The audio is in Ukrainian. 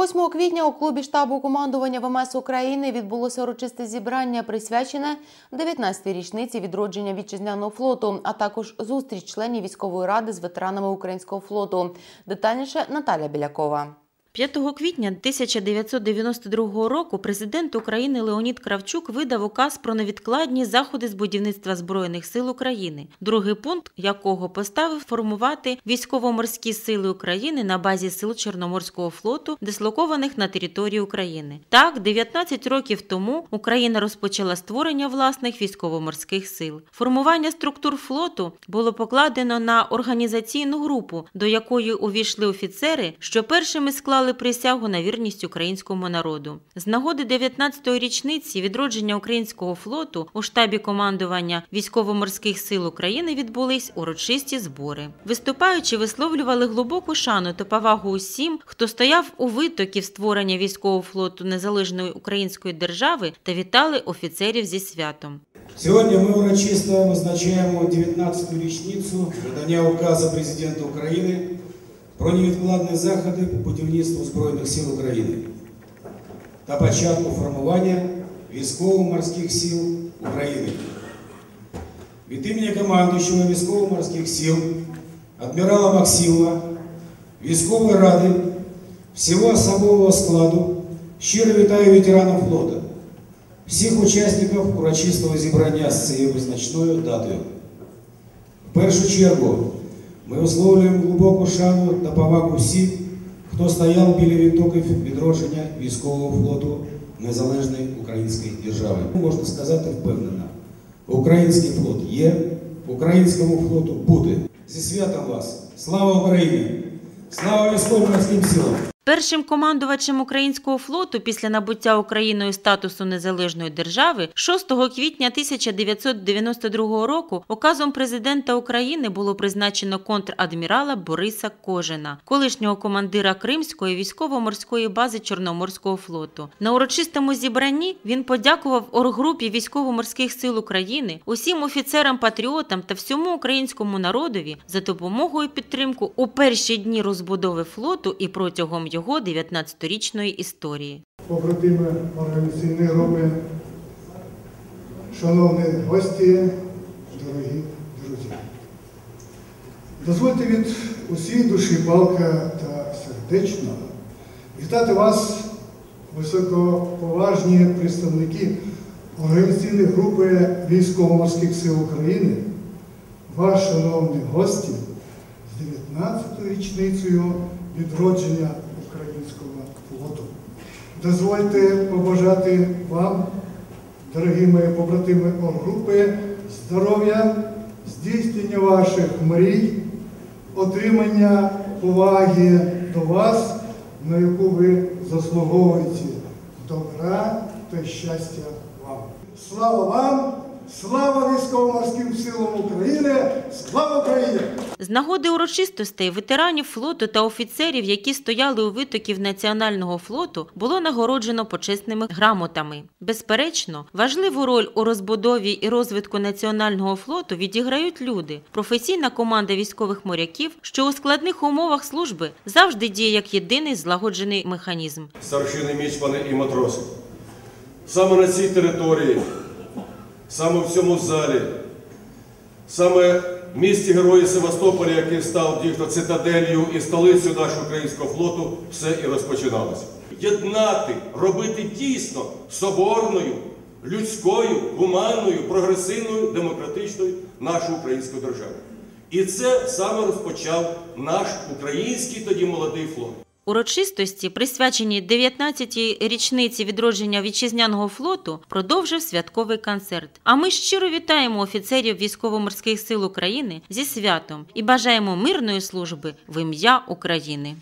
8 квітня у клубі штабу командування ВМС України відбулося урочисте зібрання, присвячене 19-й річниці відродження вітчизняного флоту, а також зустріч членів військової ради з ветеранами українського флоту. Детальніше Наталя Білякова. 5 квітня 1992 року президент України Леонід Кравчук видав указ про невідкладні заходи з будівництва Збройних сил України, другий пункт якого поставив формувати військово-морські сили України на базі сил Чорноморського флоту, дислокованих на території України. Так, 19 років тому Україна розпочала створення власних військово-морських сил. Формування структур флоту було покладено на організаційну групу, до якої увійшли офіцери, що першими склали склали присягу на вірність українському народу. З нагоди 19-ї річниці відродження українського флоту у штабі командування військово-морських сил України відбулись урочисті збори. Виступаючи, висловлювали глибоку шану та повагу усім, хто стояв у витоків створення військового флоту незалежної української держави та вітали офіцерів зі святом. Сьогодні ми урочисто визначаємо 19-ту річницю видання указу президента України про невідкладні заходи по будівництву Збройних сил України та початку формування військово-морських сил України. Від імені командуючого військово-морських сил адмірала Максимова, військової ради, всього особового складу щиро вітаю ветеранів флоту, всіх учасників урочистого зібрання з цією визначною датою. В першу чергу Ми висловлюємо глибоку шану та повагу всім, хто стояв біля відтоків відродження військового флоту незалежної української держави. Можна сказати впевнено, український флот є, українському флоту буде. Зі святом вас! Слава Україні! Слава військово-морським силам! Першим командувачем українського флоту після набуття Україною статусу незалежної держави 6 квітня 1992 року указом президента України було призначено контрадмірала Бориса Кожина, колишнього командира Кримської військово-морської бази Чорноморського флоту. На урочистому зібранні він подякував оргрупі військово-морських сил України, усім офіцерам-патріотам та всьому українському народові за допомогу і підтримку у перші дні розбудови флоту і протягом його його 19-річної історії. Побратими організаційної групи, шановні гості, дорогі друзі. Дозвольте від усієї душі палка та сердечно вітати вас, високоповажні представники організаційної групи військово-морських сил України, вас, шановні гості, з 19-ю річницею відродження. Дозвольте побажати вам, дорогі мої побратими групи, здоров'я, здійснення ваших мрій, отримання поваги до вас, на яку ви заслуговуєте добра та щастя вам. Слава вам! Слава військово-морським силам України! Слава Україні! З нагоди урочистостей ветеранів флоту та офіцерів, які стояли у витоків національного флоту, було нагороджено почесними грамотами. Безперечно, важливу роль у розбудові і розвитку національного флоту відіграють люди, професійна команда військових моряків, що у складних умовах служби завжди діє як єдиний злагоджений механізм. Старшини мічмани і матроси. Саме на цій території саме в цьому залі, саме місті Герої Севастополя, який став дійсно цитаделью і столицею нашого українського флоту, все і розпочиналося. Єднати, робити дійсно соборною, людською, гуманною, прогресивною, демократичною нашу українську державу. І це саме розпочав наш український тоді молодий флот. Урочистості, присвячені 19-й річниці відродження вітчизняного флоту, продовжив святковий концерт. А ми щиро вітаємо офіцерів військово-морських сил України зі святом і бажаємо мирної служби в ім'я України.